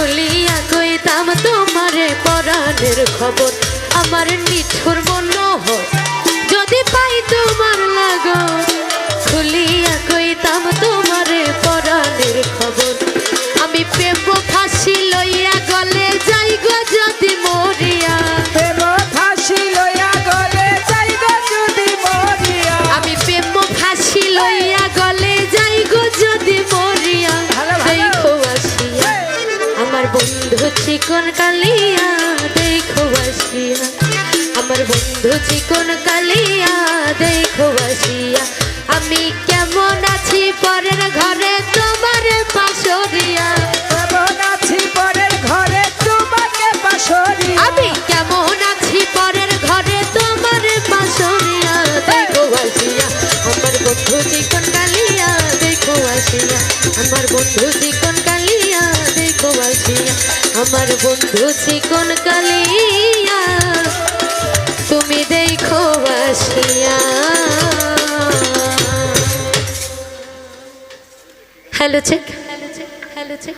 খুলিয়া কইতাম তোমারে পরাণের খবর আমার নিঠুর আমার বন্ধু চিকন কালিয়া দেখো আসিয়া। আমার বন্ধু চিকন কালিয়া দেখো আসিয়া। আমি কেমন আছি পরের ঘরে তোমার পাশরিয়া। কেমন আছি পরের ঘরে তোমাকে পাশরি আমি কেমন আছি পরের ঘরে তোমার পাশরিয়া দেখো আসিয়া। আমার বন্ধু চিকন কালিয়া দেখো আমার বন্ধু আমার বন্ধু চিকন কালিয়া তুমি দেখো আসিয়া। Hello check hello check hello check